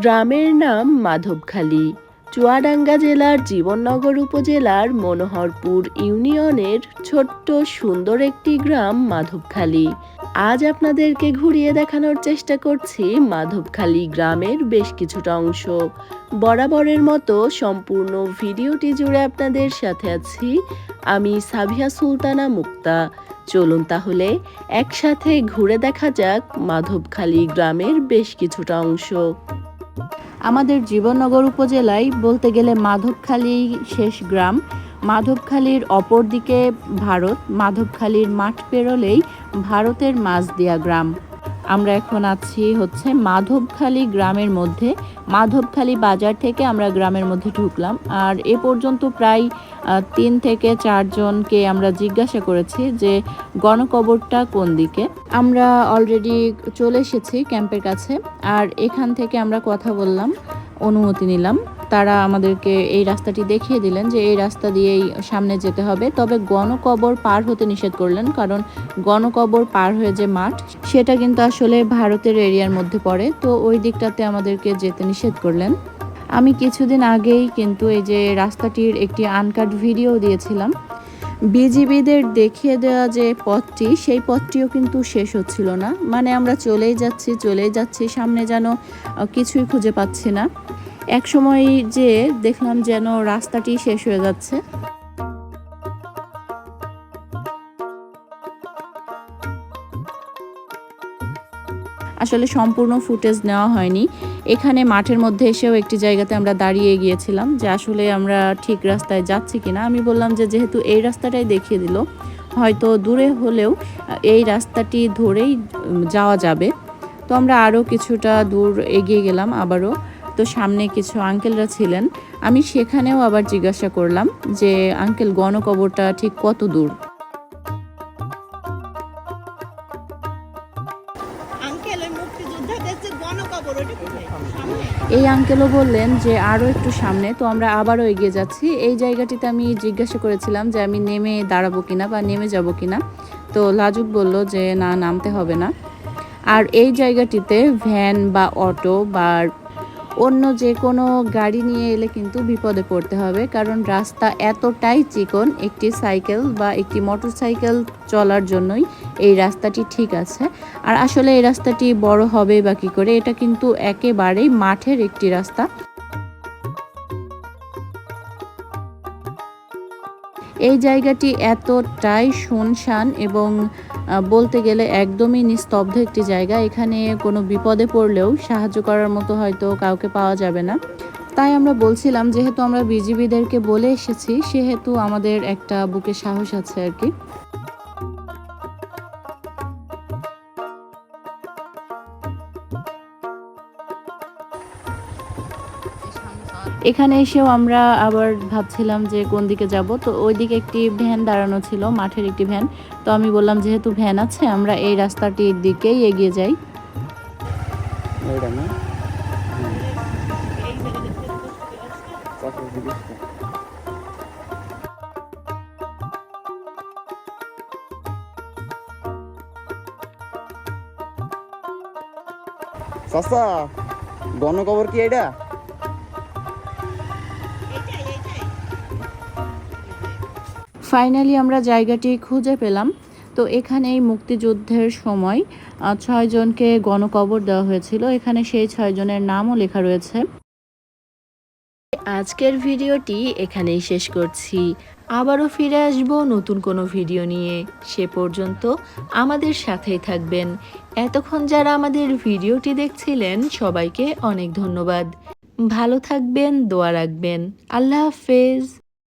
গ্রামের নাম মাধবখালী। চুয়াডাঙ্গা জেলার জীবননগর উপজেলার মনোহরপুর ইউনিয়নের ছোট্ট সুন্দর একটি গ্রাম মাধবখালী। আজ আপনাদেরকে ঘুরিয়ে দেখানোর চেষ্টা করছি মাধবখালী গ্রামের বেশ কিছুটা অংশ। বরাবরের মতো সম্পূর্ণ ভিডিওটি জুড়ে আপনাদের সাথে আছি আমি সাভিয়া সুলতানা মুক্তা। চলুন তাহলে একসাথে ঘুরে দেখা যাক মাধবখালী গ্রামের বেশ কিছুটা অংশ। আমাদের জীবননগর উপজেলায় বলতে গেলে মাধবখালী শেষ গ্রাম। মাধবখালীর অপর দিকে ভারত, মাধবখালীর মাঠ পেরোলেই ভারতের মাঝদিয়া গ্রাম। আমরা এখন আছি হচ্ছে মাধবখালী গ্রামের মধ্যে। মাধবখালী বাজার থেকে আমরা গ্রামের মধ্যে ঢুকলাম। আর এ পর্যন্ত প্রায় তিন থেকে চারজনকে আমরা জিজ্ঞাসা করেছি যে গণকবরটা কোন দিকে। আমরা অলরেডি চলে এসেছি ক্যাম্পের কাছে। আর এখান থেকে আমরা কথা বললাম, অনুমতি নিলাম। তারা আমাদেরকে এই রাস্তাটি দেখিয়ে দিলেন যে এই রাস্তা দিয়েই সামনে যেতে হবে। তবে গণকবর পার হতে নিষেধ করলেন, কারণ গণকবর পার হয়ে যে মাঠ, সেটা কিন্তু আসলে ভারতের এরিয়ার মধ্যে পড়ে। তো ওই দিকটাতে আমাদেরকে যেতে নিষেধ করলেন। আমি কিছুদিন আগেই কিন্তু এই যে রাস্তাটির একটি আনকাট ভিডিও দিয়েছিলাম। বিজিবিদের দেখিয়ে দেওয়া যে পথটি, সেই পথটিও কিন্তু শেষ হচ্ছিল না। মানে আমরা চলেই যাচ্ছি চলেই যাচ্ছি, সামনে যেন কিছুই খুঁজে পাচ্ছি না। এক সময় যে দেখলাম যেন রাস্তাটি শেষ হয়ে যাচ্ছে। আসলে সম্পূর্ণ ফুটেজ নেওয়া হয়নি। এখানে মাঠের মধ্যে এসেও একটি জায়গাতে আমরা দাঁড়িয়ে গিয়েছিলাম যে আসলে আমরা ঠিক রাস্তায় যাচ্ছি কিনা। আমি বললাম যে যেহেতু এই রাস্তাটাই দেখিয়ে দিল, হয়তো দূরে হলেও এই রাস্তাটি ধরেই যাওয়া যাবে। তো আমরা আরও কিছুটা দূর এগিয়ে গেলাম আবারও। তো সামনে কিছু আঙ্কেলরা ছিলেন। আমি সেখানেও আবার জিজ্ঞাসা করলাম যে আঙ্কেল গণকবরটা ঠিক কত দূর? এই আঙ্কেলও বললেন যে আরও একটু সামনে তো আমরা আবারও এগিয়ে যাচ্ছি। এই জায়গাটিতে আমি জিজ্ঞাসা করেছিলাম যে আমি নেমে দাঁড়াবো কিনা বা নেমে যাব কিনা? তো লাজুক বলল যে না নামতে হবে না। আর এই জায়গাটিতে ভ্যান বা অটো বা অন্য যে কোনো গাড়ি নিয়ে এলে কিন্তু বিপদে পড়তে হবে, কারণ রাস্তা এতটাই চিকন, একটি সাইকেল বা একটি মোটর সাইকেল চলার জন্যই এই রাস্তাটি ঠিক আছে। আর আসলে এই রাস্তাটি বড় হবে বা কি করে, এটা কিন্তু একেবারেই মাঠের একটি রাস্তা। এই জায়গাটি এতটাই শুনশান এবং বলতে গেলে একদমই নিস্তব্ধ একটি জায়গা। এখানে কোনো বিপদে পড়লেও সাহায্য করার মতো হয়তো কাউকে পাওয়া যাবে না। তাই আমরা বলছিলাম, যেহেতু আমরা বিজিবিদেরকে বলে এসেছি, সেহেতু আমাদের একটা বুকে সাহস আছে আর কি। এখানে এসেও আমরা আবার ভাবছিলাম যে কোন দিকে যাব। তো ওইদিকে একটি ভ্যান দাঁড়ানো ছিল, মাঠের একটি ভ্যান। তো আমি বললাম, যেহেতু ভ্যান আছে, আমরা এই রাস্তাটির দিকেই এগিয়ে যাই। দিকে চাচা গণকবর কি এটা ফাইনালি আমরা জায়গাটি খুঁজে পেলাম। তো এখানে এই মুক্তিযুদ্ধের সময় ছয়জনকে গণকবর দেওয়া হয়েছিল। এখানে সেই ছয়জনের নামও লেখা রয়েছে। আজকের ভিডিওটি এখানেই শেষ করছি। আবারও ফিরে আসব নতুন কোনো ভিডিও নিয়ে। সে পর্যন্ত আমাদের সাথেই থাকবেন। এতক্ষণ যারা আমাদের ভিডিওটি দেখছিলেন, সবাইকে অনেক ধন্যবাদ। ভালো থাকবেন, দোয়া রাখবেন। আল্লাহ হাফেজ।